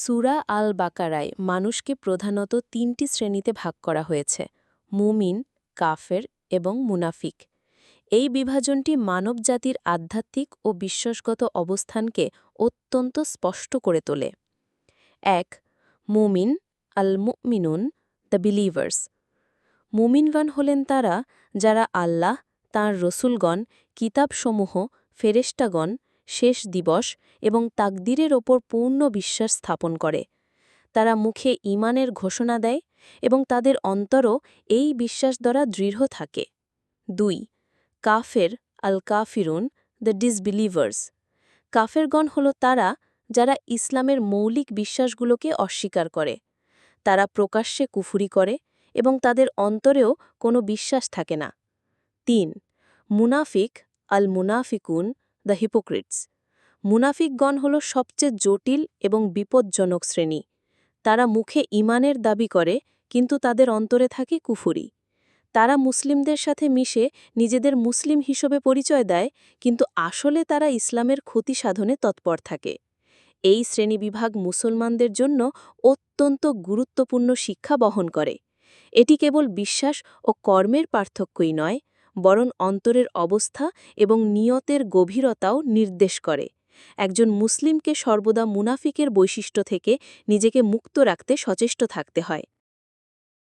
সুরা আল বাকারায় মানুষকে প্রধানত তিনটি শ্রেণীতে ভাগ করা হয়েছে, মুমিন, কাফের এবং মুনাফিক। এই বিভাজনটি মানবজাতির আধ্যাত্মিক ও বিশ্বাসগত অবস্থানকে অত্যন্ত স্পষ্ট করে তোলে। এক, মুমিন আল মুমিনুন দ্য বিলিভার্স। মুমিনগণ হলেন তারা যারা আল্লাহ, তাঁর রসুলগণ, কিতাবসমূহ ফেরেস্টাগণ শেষ দিবস এবং তাকদিরের ওপর পূর্ণ বিশ্বাস স্থাপন করে। তারা মুখে ইমানের ঘোষণা দেয় এবং তাদের অন্তরও এই বিশ্বাস দ্বারা দৃঢ় থাকে। দুই, কাফের আল কাফিরুন দ্য ডিসবিলিভার্স কাফেরগণ হল তারা যারা ইসলামের মৌলিক বিশ্বাসগুলোকে অস্বীকার করে। তারা প্রকাশ্যে কুফুরি করে এবং তাদের অন্তরেও কোনো বিশ্বাস থাকে না। তিন, মুনাফিক আল মুনাফিকুন দ্য হিপোক্রিটস। মুনাফিকগণ হল সবচেয়ে জটিল এবং বিপজ্জনক শ্রেণি। তারা মুখে ইমানের দাবি করে, কিন্তু তাদের অন্তরে থাকে কুফুরি। তারা মুসলিমদের সাথে মিশে, নিজেদের মুসলিম হিসেবে পরিচয় দেয়, কিন্তু আসলে তারা ইসলামের ক্ষতি সাধনে তৎপর থাকে। এই শ্রেণীবিভাগ মুসলমানদের জন্য অত্যন্ত গুরুত্বপূর্ণ শিক্ষা বহন করে। এটি কেবল বিশ্বাস ও কর্মের পার্থক্যই নয় বরং অন্তরের অবস্থা এবং নিয়তের গভীরতাও নির্দেশ করে। একজন মুসলিমকে সর্বদা মুনাফিকের বৈশিষ্ট্য থেকে নিজেকে মুক্ত রাখতে সচেষ্ট থাকতে হয়।